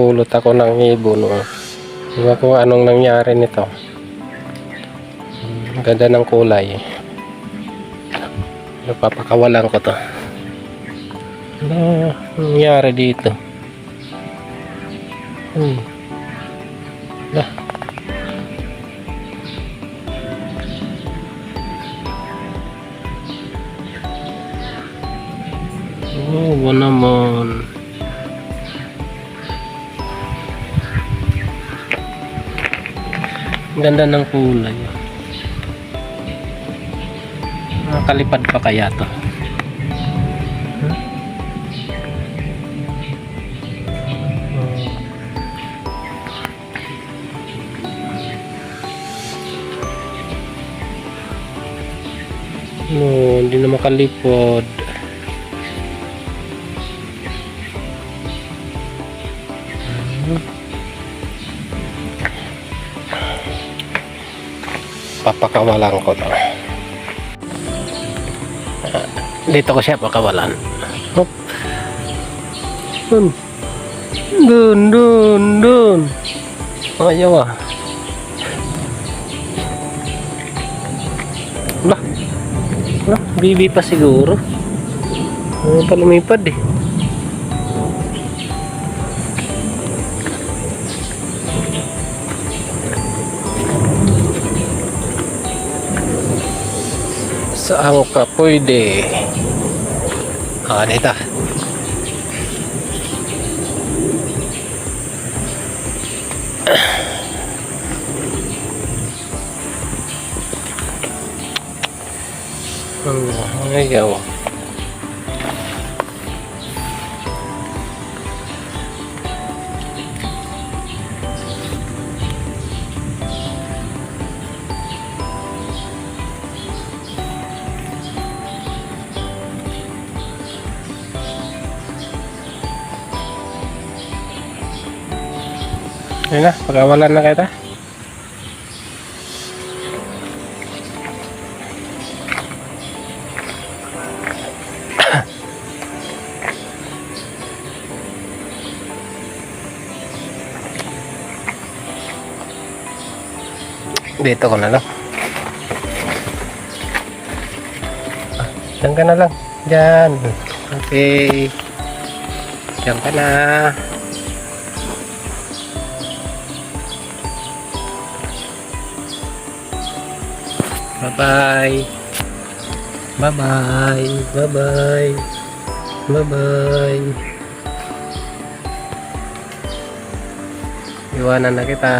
Pulot ako ng ibon. Oh. Diba ko anong nangyari nito. Ganda ng kulay. Napapakawalan ko to. Ano nangyari dito? Hmm. Lah. Oh, naman. Ganda ng kulay. Nakakalipad pa kaya to? No, hindi na makalipod. Papakawalan ko to. Ah, Dito ko siya pakawalan. Hop. Dun. Dun, dun, dun. Ayaw ah. Lah. Lah, bibi pa siguro. Ano pa lumipad eh. Saan ka pwede? Ah, dito. Hmm, ayaw. Ayun na, pagawalan na kita. Dito ko na lang. Ah, Diyan ka na lang. Diyan. Okay. Diyan ka na. Bye-bye. Bye-bye. Bye-bye. Bye-bye. Iwanan na kita.